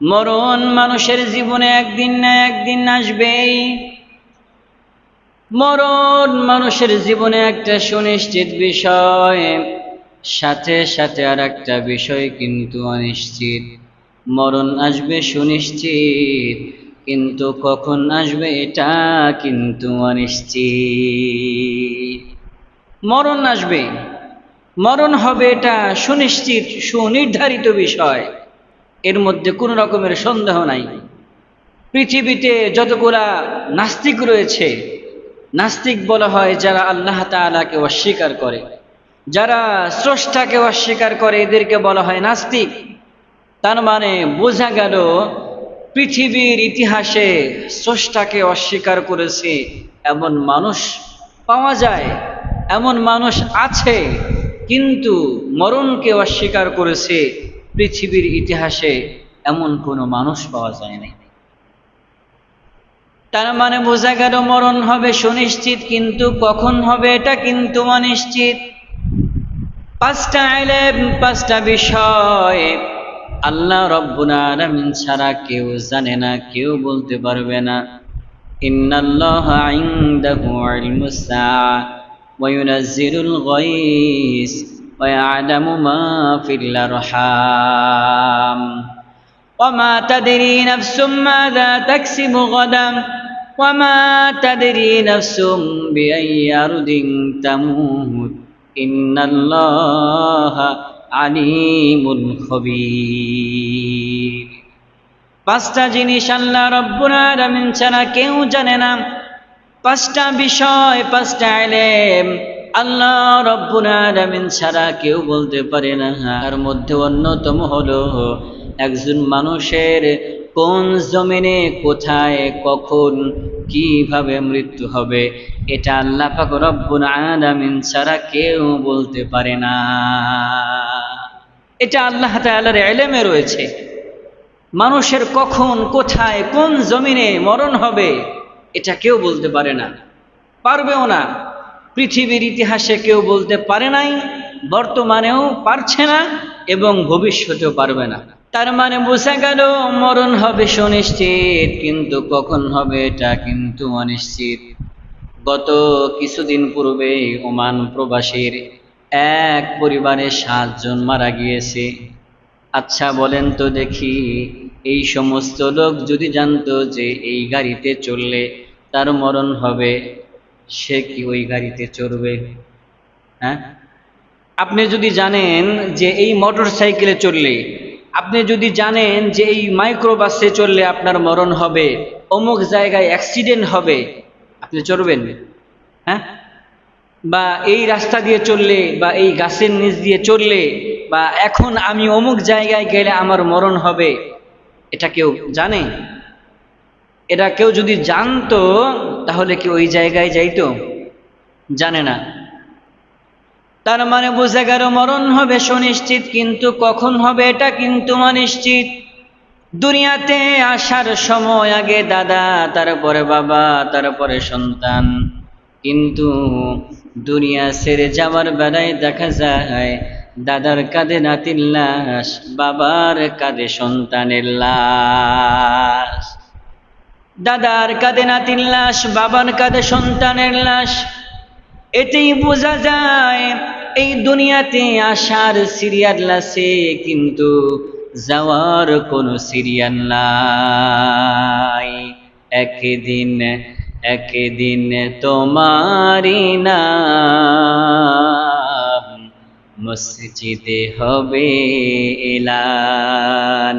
মরণ মানুষের জীবনে একদিন না একদিন আসবেই। মরণ মানুষের জীবনে একটা সুনিশ্চিত বিষয়, সাথে সাথে আর একটা বিষয় কিন্তু অনিশ্চিত। মরণ আসবে সুনিশ্চিত, কিন্তু কখন আসবে এটা কিন্তু অনিশ্চিত। মরণ আসবে, মরণ হবে এটা সুনিশ্চিত, সুনির্ধারিত বিষয়। এর মধ্যে কোনো রকমের সন্দেহ নাই। পৃথিবীতে যতগুলা নাস্তিক রয়েছে, নাস্তিক বলা হয় যারা আল্লাহ তাআলাকে অস্বীকার করে। যারা স্রষ্টাকে অস্বীকার করে, এদেরকে বলা হয় নাস্তিক। তার মানে বোঝা গেল, পৃথিবীর ইতিহাসে স্রষ্টাকে অস্বীকার করেছে এমন মানুষ পাওয়া যায়, এমন মানুষ আছে, কিন্তু মরণকে অস্বীকার করেছে পৃথিবীর ইতিহাসে এমন কোনো মানুষ পাওয়া যায় নাই। তার মানে বোঝা গেল মরণ হবে সুনিশ্চিত, কিন্তু কখন হবে এটা কিন্তু অনিশ্চিত। পাঁচটা আইলেম, পাঁচটা বিষয় আল্লাহ রব্বুল ছাড়া কেউ জানে না, কেউ বলতে পারবে না। ইন্নাল্লাহ ওয়া ইয়ালামু মা ফিল আরহাম وما تدري نفس ماذا تكسب غدا وما تدري نفس بأي أرض تموت إن الله عليم خبير পাঁচটা জিনিস আল্লাহ রব্বুল আলামিন ছাড়া কেউ জানে না পাঁচটা বিষয় পাঁচটা আলেম আল্লাহ আলামিন ছাড়া কেউ বলতে পারে না। তার মধ্যে অন্যতম হলো একজন মানুষের কোন জমিনে কোথায় কখন কীভাবে মৃত্যু হবে, এটা আল্লাহ পাক রব্বুল আলামিন ছাড়া কেউ বলতে পারে না। এটা আল্লাহ তাআলার ইলমে রয়েছে। মানুষের কখন, কোথায়, কোন জমিনে মরণ হবে, এটা কেউ বলতে পারে না। পারবেও না। পৃথিবীর ইতিহাসে কেউ বলতে পারে নাই, বর্তমানেও পারছে না এবং ভবিষ্যতেও পারবে না। তার মানে বোঝা গেল, মরণ হবে সুনিশ্চিত, কিন্তু কখন হবে এটা কিন্তু অনিশ্চিত। গত কিছুদিন পূর্বে ওমান প্রবাসীর এক পরিবারে সাতজন মারা গিয়েছে। আচ্ছা বলেন তো দেখি, এই সমস্ত লোক যদি জানতো যে এই গাড়িতে চললে তার মরণ হবে সে কি ওই গাড়িতে চড়বে? হ্যাঁ? আপনি যদি জানেন যে এই মোটর সাইকেলে চললে আপনি যদি জানেন যে এই মাইক্রো বাসে চললে আপনার মরণ হবে, অমুক জায়গায় অ্যাক্সিডেন্ট হবে, আপনি চড়বেন। হ্যাঁ? বা এই রাস্তা দিয়ে চললে বা এই গাছের নিচ দিয়ে চললে বা এখন আমি অমুক জায়গায় গেলে আমার মরণ হবে, এটা কেউ জানে? এটা কেউ যদি জানতো তাহলে কি ওই জায়গায় যাইতো? জানে না। তার মানে বোঝা গেল, মরণ হবে সুনিশ্চিত, কিন্তু কখন হবে এটা কিন্তু অনিশ্চিত। দুনিয়াতে আসার সময় আগে দাদা, তারপরে বাবা, তারপরে সন্তান। কিন্তু দুনিয়া ছেড়ে যাওয়ার বেলায় দেখা যায়, দাদার কাঁধে নাতির লাশ, বাবার কাঁধে সন্তানের লাশ। দাদার কাঁধে নাতির লাশ, বাবার কাঁধে সন্তানের লাশ। এতেই বোঝা যায়, এই দুনিয়াতে আসার সিরিয়াল আছে কিন্তু যাওয়ার কোনো সিরিয়াল নাই। একদিন একদিন তোমারি নাম মসজিদে হবে এলান।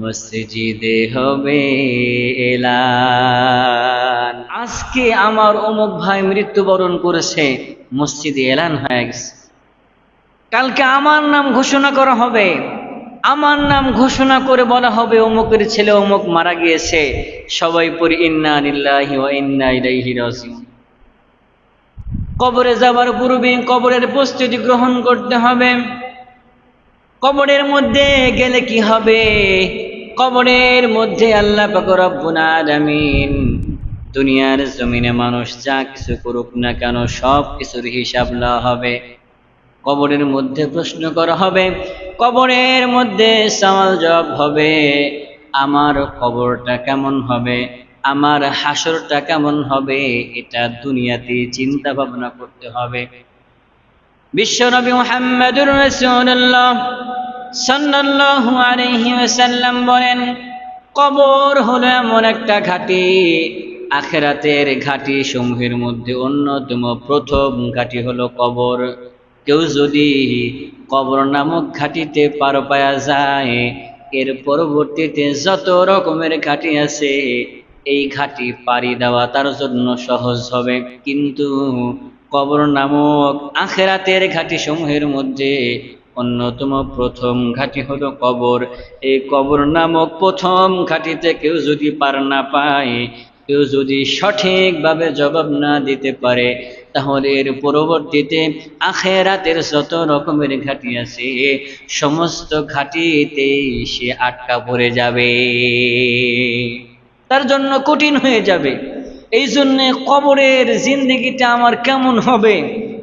মসজিদে হবে এলান। আজকে আমার অমুক ভাই মৃত্যুবরণ করেছে, মসজিদে এলান হয়ে গেছে। কালকে আমার নাম ঘোষণা করা হবে। আমার নাম ঘোষণা করে বলা হবে, অমুকের ছেলে অমুক মারা গিয়েছে। সবাই পড়ি, ইন্না লিল্লাহি কবরে যাবার পূর্বে কবরের প্রস্তুতি গ্রহণ করতে হবে। কবরের মধ্যে গেলে কি হবে? কবরের মধ্যে আল্লাহ আলামিন দুনিয়ার জমিনে মানুষ যা কিছু করুক না কেন সব কিছুর হিসাব নেওয়া হবে। কবরের মধ্যে প্রশ্ন করা হবে, কবরের মধ্যে সওয়াল জবাব হবে, আমার কবরটা কেমন হবে, আমার হাসরটা কেমন হবে, এটা দুনিয়াতে চিন্তা ভাবনা করতে হবে। বিশ্বনবী মুহাম্মদুর রাসূলুল্লাহ সাল্লাল্লাহু বলেন, কবর হলো এমন একটা ঘাটি, আখেরাতের ঘাটি সমূহের মধ্যে অন্যতম প্রথম ঘাটি হলো কবর। কেউ যদি কবর নামক ঘাটিতে পার পায়া যায়, এর পরবর্তীতে যত রকমের ঘাটি আছে, এই ঘাটি পাড়ি দেওয়া তার জন্য সহজ হবে। কিন্তু কবর নামক আখেরাতের ঘাটি সমূহের মধ্যে অন্যতম প্রথম ঘাটি হলো কবর। এই কবর নামক প্রথম ঘাটিতে কেউ যদি পার না পায়, কেউ যদি সঠিকভাবে জবাব না দিতে পারে, তাহলে এর পরবর্তীতে আখেরাতের যত রকমের ঘাটি আছে, সমস্ত ঘাটিতেই সে আটকা পড়ে যাবে। তার জন্য কঠিন হয়ে যাবে। এই জন্যে কবরের জিন্দগিটা আমার কেমন হবে,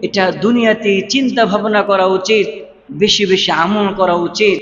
এটা দুনিয়াতে চিন্তা ভাবনা করা উচিত। বেশি বেশি আমল করা উচিত।